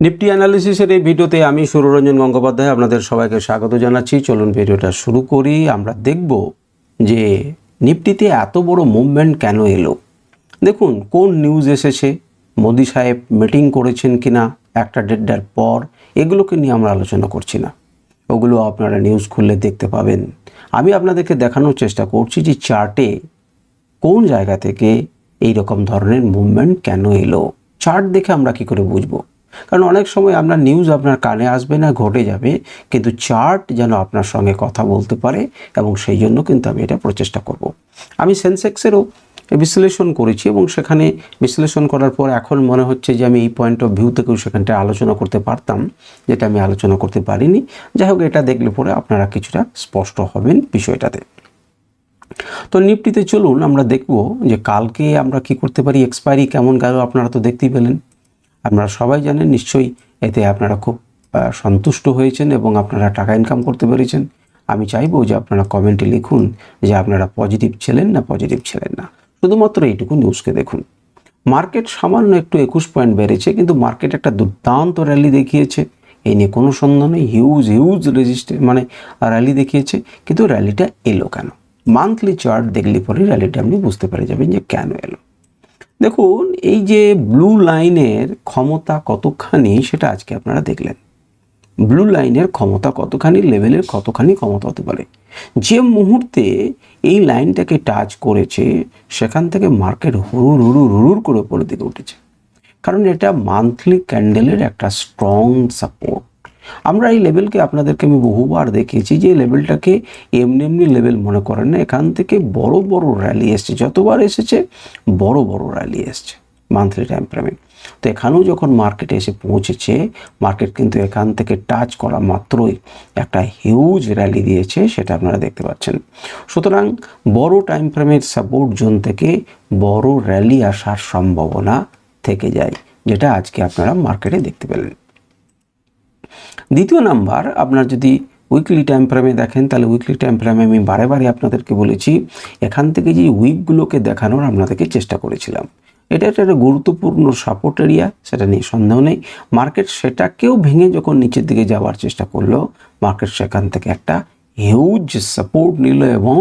Nifty অ্যানালিসিসের এই ভিডিওতে আমি সুররঞ্জন গঙ্গোপাধ্যায় আপনাদের সবাইকে স্বাগত জানাচ্ছি। চলুন ভিডিওটা শুরু করি। আমরা দেখব যে নিফটিতে এত বড় মুভমেন্ট কেন এলো? দেখুন, কোন নিউজ এসেছে? মোদি সাহেব মিটিং করেছেন কিনা? একটা দেড়টার পর এগুলোকে নিয়ে আমরা আলোচনা করছি না। ওগুলো আপনারা নিউজ খুললে দেখতে পাবেন। আমি আপনাদেরকে দেখানোর চেষ্টা করছি যে চার্টে কোন জায়গা থেকে এই রকম ধরনের মুভমেন্ট কেন এলো? চার্ট দেখে আমরা কি করে বুঝব? কারণ অনেক সময় আপনার নিউজ আপনার কানে আসবে না, ঘটে যাবে, কিন্তু চার্ট যেন আপনার সঙ্গে কথা বলতে পারে এবং সেই জন্য কিন্তু আমি এটা প্রচেষ্টা করব। আমি সেন্সেক্সেরও বিশ্লেষণ করেছি এবং সেখানে বিশ্লেষণ করার পর এখন মনে হচ্ছে যে আমি এই পয়েন্ট অফ ভিউ থেকেও সেখানটা আলোচনা করতে পারতাম, যেটা আমি আলোচনা করতে পারিনি। যাই হোক, এটা দেখলে পরে আপনারা কিছুটা স্পষ্ট হবেন বিষয়টাতে। তো নিফটিতে চলুন, আমরা দেখব যে কালকে আমরা কি করতে পারি এক্সপায়ারি কেমন গেল, আপনারা তো দেখতেই পেলেন। আপনারা সবাই জানেন, নিশ্চয়ই এতে আপনারা খুব সন্তুষ্ট হয়েছেন এবং আপনারা টাকা ইনকাম করতে পেরেছেন। আমি চাইব যে আপনারা কমেন্টে লিখুন যে আপনারা পজিটিভ ছিলেন না পজিটিভ ছিলেন না। শুধুমাত্র এইটুকু নিউজকে দেখুন। মার্কেট সামান্য একটু একুশ পয়েন্ট বেড়েছে, কিন্তু মার্কেট একটা দুর্দান্ত র্যালি দেখিয়েছে। এই নিয়ে কোনো সন্দেহ নেই হিউজ হিউজ রেজিস্টে মানে র্যালি দেখিয়েছে, কিন্তু র্যালিটা এলো কেন? মান্থলি চার্ট দেখলে পরে র্যালিটা আপনি বুঝতে পেরে যাবেন যে কেন এলো। দেখুন, এই যে ব্লু লাইনের ক্ষমতা কতখানি, সেটা আজকে আপনারা দেখলেন। ব্লু লাইনের ক্ষমতা কতখানি লেভেলের কতখানি ক্ষমতা হতে পারে? যে মুহূর্তে এই লাইনটাকে টাচ করেছে, সেখান থেকে মার্কেট হুরুর হুরুর হুরুর করে উপরের দিকে উঠেছে। কারণ এটা মান্থলি ক্যান্ডেলের একটা স্ট্রং সাপোর্ট আমরা এই লেভেলকে আপনাদেরকে আমি বহুবার দেখিয়েছি যে লেভেলটাকে এমনি এমনি লেভেল মনে করেন না, এখান থেকে বড় বড় র্যালি এসছে, যতবার এসেছে, বড় বড় র্যালি এসছে মান্থলি টাইম ফ্রেমে তো এখানেও যখন মার্কেটে এসে পৌঁছেছে মার্কেট কিন্তু এখান থেকে টাচ করা মাত্রই একটা হিউজ র্যালি দিয়েছে, সেটা আপনারা দেখতে পাচ্ছেন। সুতরাং বড় টাইম ফ্রেমের সাপোর্ট জোন থেকে বড় র্যালি আসার সম্ভাবনা থেকে যায়, যেটা আজকে আপনারা মার্কেটে দেখতে পেলেন। দ্বিতীয় নাম্বার, আপনার যদি উইকলি টাইম ফ্রেমে দেখেন, তাহলে উইকলি টাইম ফ্রেমে আমি বারে বারে আপনাদেরকে বলেছি, এখান থেকে যে উইকগুলোকে দেখানোর আপনাদেরকে চেষ্টা করেছিলাম। এটা একটা গুরুত্বপূর্ণ সাপোর্ট এরিয়া সেটা নিয়ে সন্দেহ নেই। মার্কেট সেটাকেও ভেঙে যখন নিচের দিকে যাওয়ার চেষ্টা করল মার্কেট সেখান থেকে একটা হিউজ সাপোর্ট নিল এবং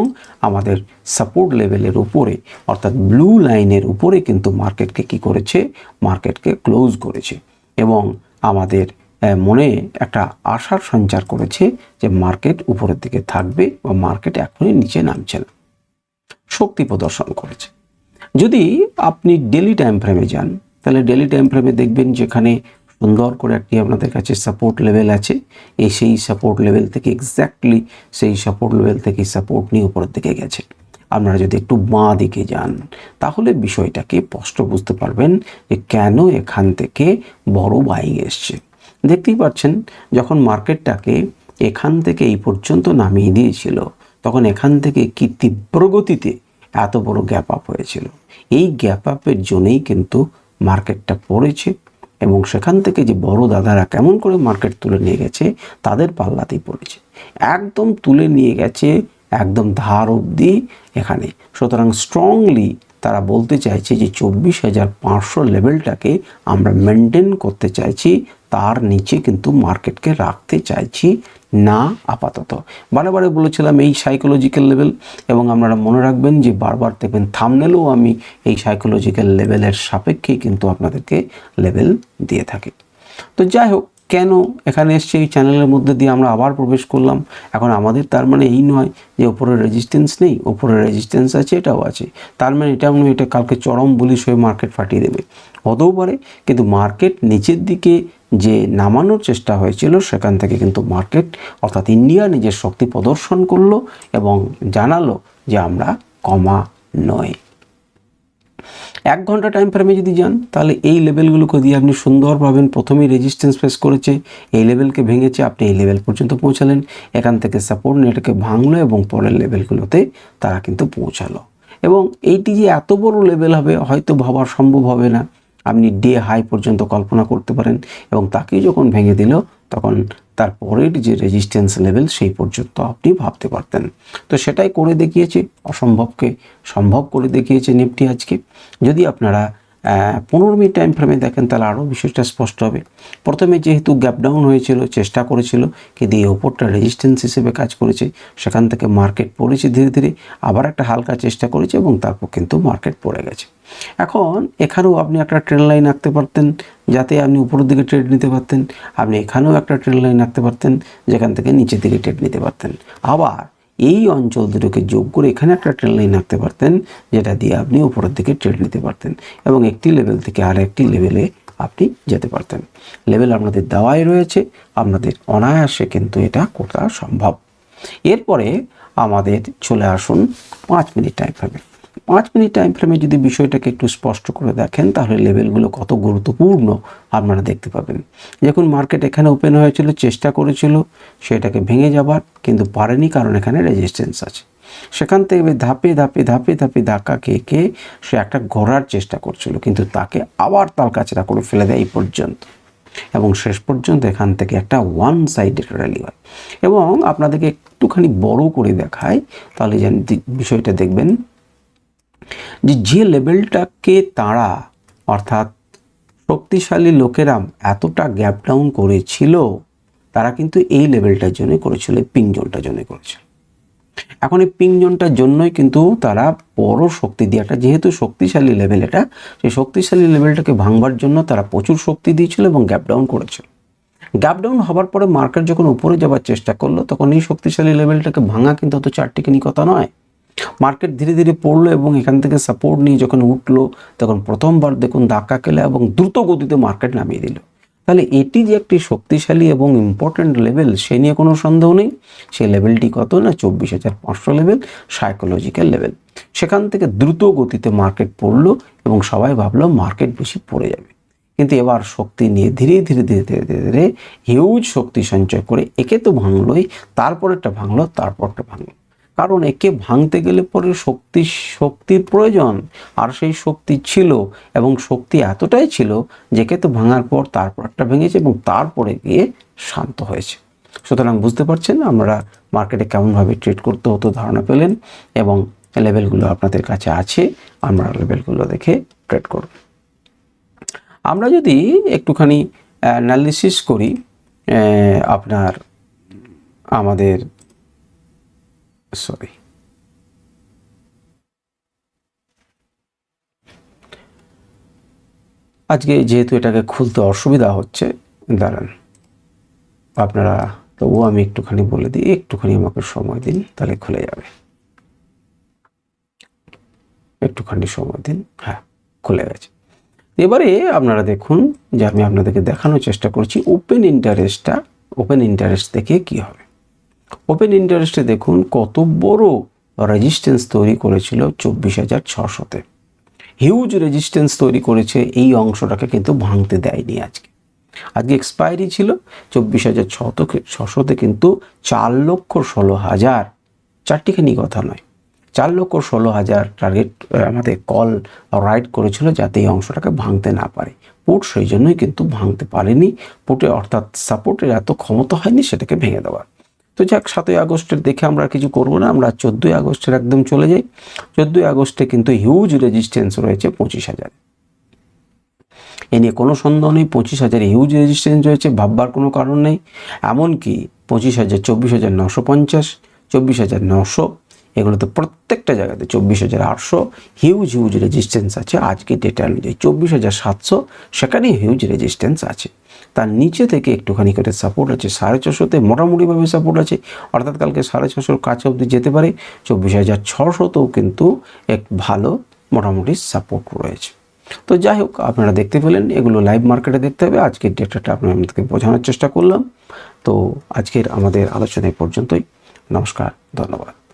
আমাদের সাপোর্ট লেভেলের উপরে, অর্থাৎ ব্লু লাইনের উপরে কিন্তু মার্কেটকে কি করেছে? মার্কেটকে ক্লোজ করেছে। এবং আমাদের মনে একটা আশার সঞ্চার করেছে যে মার্কেট উপরের দিকে থাকবে বা মার্কেট এখনই নিচে নামছে না। শক্তি প্রদর্শন করেছে। যদি আপনি ডেলি টাইম ফ্রেমে যান, তাহলে ডেলি টাইম ফ্রেমে দেখবেন যেখানে সুন্দর করে একটি আপনাদের কাছে সাপোর্ট লেভেল আছে। এই সেই সাপোর্ট লেভেল থেকে এক্স্যাক্টলি সেই সাপোর্ট লেভেল থেকে সাপোর্ট নিয়ে উপরের দিকে গেছে। আপনারা যদি একটু বাঁ দিকে যান, তাহলে বিষয়টাকে স্পষ্ট বুঝতে পারবেন যে কেন এখান থেকে বড় বাইং এসছে। দেখতেই পাচ্ছেন, যখন মার্কেটটাকে এখান থেকে এই পর্যন্ত নামিয়ে দিয়েছিল, তখন এখান থেকে কি তীব্র গতিতে এত বড় গ্যাপ আপ হয়েছিল। এই গ্যাপ আপের জন্যই কিন্তু মার্কেটটা পড়েছে এবং সেখান থেকে যে বড় দাদারা কেমন করে মার্কেট তুলে নিয়ে গেছে, তাদের পাল্লাতেই পড়েছে। একদম তুলে নিয়ে গেছে, একদম ধার অবধি এখানে। সুতরাং স্ট্রংলি তারা বলতে চাইছে যে চব্বিশ হাজার পাঁচশো লেভেলটাকে আমরা মেনটেন করতে চাইছি তার নিচে কিন্তু মার্কেটকে রাখতে চাইছি। না, আপাতত। বারে বলেছিলাম এই সাইকোলজিক্যাল লেভেল এবং আপনারা মনে রাখবেন যে বারবার দেখবেন থামনেলেও আমি এই সাইকোলজিক্যাল লেভেলের সাপেক্ষেই কিন্তু আপনাদেরকে লেভেল দিয়ে থাকি। তো যাই হোক কেন এখানে এসছে? এই চ্যানেলের মধ্যে দিয়ে আমরা আবার প্রবেশ করলাম। এখন আমাদের তার মানে এই নয় যে ওপরের রেজিস্ট্যান্স নেই ওপরের রেজিস্ট্যান্স আছে, এটাও আছে। তার মানে এটাও নয়, এটা কালকে চরম বুলিশ হয়ে মার্কেট ফাটিয়ে দেবে। হতেও পারে, কিন্তু মার্কেট নিচের দিকে যে নামানোর চেষ্টা হয়েছিল, সেখান থেকে কিন্তু মার্কেট অর্থাৎ ইন্ডিয়া নিজের শক্তি প্রদর্শন করল এবং জানালো যে আমরা কমা নয়। এক ঘণ্টা টাইম ফ্রেমে যদি যান, তাহলে এই লেভেলগুলোকে দিয়ে আপনি সুন্দর পাবেন প্রথমেই রেজিস্ট্যান্স ফেস করেছে, এই লেভেলকে ভেঙেছে, আপনি এই লেভেল পর্যন্ত পৌঁছালেন। এখান থেকে সাপোর্ট নেটকে ভাঙলো এবং পরের লেভেলগুলোতে তারা কিন্তু পৌঁছালো। এবং এইটি যে এত বড় লেভেল হবে, হয়তো ভাবা সম্ভব হবে না। আপনি ডে হাই পর্যন্ত কল্পনা করতে পারেন এবং তাকেই যখন ভেঙে দিল, তখন তার পরের যে রেজিস্ট্যান্স লেভেল সেই পর্যন্ত আপনি ভাবতে পারতেন। তো সেটাই করে দেখিয়েছে, অসম্ভবকে সম্ভব করে দেখিয়েছে নিফটি আজকে। যদি আপনারা পনেরো মিনিট টাইম ফ্রেমে দেখেন তাহলে আরও বিষয়টা স্পষ্ট হবে। প্রথমে যেহেতু গ্যাপ ডাউন হয়েছিল, চেষ্টা করেছিল কিন্তু এই ওপরটা রেজিস্ট্যান্স হিসেবে কাজ করেছে, সেখান থেকে মার্কেট পড়েছে ধীরে ধীরে, আবার একটা হালকা চেষ্টা করেছে এবং তারপর কিন্তু মার্কেট পড়ে গেছে। এখন এখানেও আপনি একটা ট্রেন লাইন আঁকতে পারতেন, যাতে আপনি উপরের দিকে ট্রেড নিতে পারতেন, আপনি এখানেও একটা ট্রেন লাইন আঁকতে পারতেন, যেখান থেকে নিচের দিকে ট্রেড নিতে পারতেন। আবার এই অঞ্চল দুটোকে যোগ করে এখানে একটা ট্রেন লাইন আঁকতে পারতেন, যেটা দিয়ে আপনি উপরের দিকে ট্রেন নিতে পারতেন এবং একটি লেভেল থেকে আর একটি লেভেলে আপনি যেতে পারতেন। লেভেল আপনাদের দেওয়াই রয়েছে, আপনাদের অনায়াসে কিন্তু এটা করা সম্ভব। এরপরে আমাদের চলে আসুন পাঁচ মিনিট টাইম ফ্রেমে পাঁচ মিনিট টাইম ফ্রেমে যদি বিষয়টাকে একটু স্পষ্ট করে দেখেন, তাহলে লেভেলগুলো কত গুরুত্বপূর্ণ আপনারা দেখতে পাবেন। যখন মার্কেট এখানে ওপেন হয়েছিল, চেষ্টা করেছিল, সেটাকে ভেঙে যাবার, কিন্তু পারেনি কারণ এখানে রেজিস্ট্যান্স আছে। সেখান থেকে ধাপে ধাপে ধাপে ধাপে ধাক্কা খেয়ে খেয়ে সে একটা ঘোরার চেষ্টা করছিল, কিন্তু তাকে আবার তাল কাছড়া করে ফেলে দেয় এই পর্যন্ত। এবং শেষ পর্যন্ত এখান থেকে একটা ওয়ান সাইডেড র্যালি হয়। এবং আপনাদেরকে একটুখানি বড় করে দেখায় তাহলে যেন বিষয়টা দেখবেন যে যে লেভেলটাকে তারা, অর্থাৎ শক্তিশালী লোকেরা এতটা গ্যাপ ডাউন করেছিল, তারা কিন্তু এই লেভেলটার জন্য করেছিল, এই পিং জোনটার জন্য করেছিল। এখন এই পিং জোনটার জন্যই কিন্তু তারা বড় শক্তি দিয়ে, একটা যেহেতু শক্তিশালী লেভেল এটা, সেই শক্তিশালী লেভেলটাকে ভাঙবার জন্য তারা প্রচুর শক্তি দিয়েছিল এবং গ্যাপ ডাউন করেছিল। গ্যাপ ডাউন হবার পরে মার্কেট যখন উপরে যাওয়ার চেষ্টা করল, তখন এই শক্তিশালী লেভেলটাকে ভাঙা কিন্তু অত চারটিখানি কথা নয়। মার্কেট ধীরে ধীরে পড়ল এবং এখান থেকে সাপোর্ট নিয়ে যখন উঠল, তখন প্রথমবার দেখুন ধাক্কা খেলে এবং দ্রুত গতিতে মার্কেট নামিয়ে দিল। তাহলে এটি যে একটি শক্তিশালী এবং ইম্পর্ট্যান্ট লেভেল সে নিয়ে কোনো সন্দেহ নেই। সেই লেভেলটি কত না? চব্বিশ হাজার পাঁচশো লেভেল সাইকোলজিক্যাল লেভেল সেখান থেকে দ্রুত গতিতে মার্কেট পড়ল এবং সবাই ভাবলো মার্কেট বেশি পড়ে যাবে। কিন্তু এবার শক্তি নিয়ে ধীরে ধীরে ধীরে ধীরে ধীরে ধীরে হিউজ শক্তি সঞ্চয় করে একে তো ভাঙলোই, তারপরেরটা ভাঙলো, তারপরটা ভাঙলো। কারণ একে ভাঙতে গেলে পরে শক্তি, শক্তির প্রয়োজন। আর সেই শক্তি ছিল এবং শক্তি এতটাই ছিল যেকে তো ভাঙার পর তারপরটা ভেঙেছে এবং তারপরে গিয়ে শান্ত হয়েছে। সুতরাং বুঝতে পারছেন আমরা মার্কেটে কেমনভাবে ট্রেড করতে হতো ধারণা পেলেন এবং লেভেলগুলো আপনাদের কাছে আছে, আমরা লেভেলগুলো দেখে ট্রেড করব। আমরা যদি একটুখানি, অ্যানালিসিস করি আপনার, আমাদের সরি আজকে যেহেতু এটাকে খুলতে অসুবিধা হচ্ছে, দাঁড়ান। আপনারা তবুও আমি একটুখানি বলে দিই, একটুখানি আমাকে সময় দিন, তাহলে খুলে যাবে। একটুখানি সময় দিন হ্যাঁ খুলে গেছে। এবারে আপনারা দেখুন যে আমি আপনাদেরকে দেখানোর চেষ্টা করছি ওপেন ইন্টারেস্টটা ওপেন ইন্টারেস্ট দেখে কি হবে। ওপেন ইন্টারেস্টে দেখুন কত বড় রেজিস্ট্যান্স তৈরি করেছিল চব্বিশ হাজার ছশোতে। হিউজ রেজিস্ট্যান্স তৈরি করেছে, এই অংশটাকে কিন্তু ভাঙতে দেয়নি আজকে। আজকে এক্সপায়ারি ছিল চব্বিশ হাজার ছশোকে ছশোতে কিন্তু চার লক্ষ ষোলো হাজার। চারটিখানি কথা নয়, চার লক্ষ ষোলো হাজার টার্গেট আমাদের কল রাইড করেছিল যাতে এই অংশটাকে ভাঙতে না পারে। পুট সেই জন্যই কিন্তু ভাঙতে পারেনি। পুটে অর্থাৎ সাপোর্টের এত ক্ষমতা হয়নি, সেটাকে ভেঙে দেওয়ার। তো যাক, সাতই আগস্টের দেখে আমরা কিছু করব না, আমরা চোদ্দোই আগস্টের একদম চলে যাই। চোদ্দোই আগস্টে কিন্তু হিউজ রেজিস্ট্যান্স রয়েছে পঁচিশ হাজার। এ নিয়ে কোনো সন্দেহ নেই, পঁচিশ হাজার হিউজ রেজিস্ট্যান্স রয়েছে, ভাববার কোনো কারণ নেই। এমনকি পঁচিশ হাজার, চব্বিশ হাজার নশো পঞ্চাশ, চব্বিশ হাজার নশো, এগুলোতে প্রত্যেকটা জায়গাতে চব্বিশ হাজার আটশো হিউজ হিউজ রেজিস্ট্যান্স আছে। আজকে ডেটা অনুযায়ী চব্বিশ হাজার সাতশো, সেখানেই হিউজ রেজিস্ট্যান্স আছে। তার নিচে থেকে একটুখানি করে সাপোর্ট আছে। সাড়ে ছশোতে মোটামুটিভাবে সাপোর্ট আছে। অর্থাৎ কালকে সাড়ে ছশোর কাছে অবধি যেতে পারে। চব্বিশ হাজার ছশোতেও কিন্তু এক ভালো মোটামুটি সাপোর্ট রয়েছে। তো যাই হোক, আপনারা দেখতে পেলেন, এগুলো লাইভ মার্কেটে দেখতে হবে। আজকের ডেটাটা আপনাদেরকে বোঝানোর চেষ্টা করলাম। তো আজকের আমাদের আলোচনা পর্যন্তই। নমস্কার, ধন্যবাদ।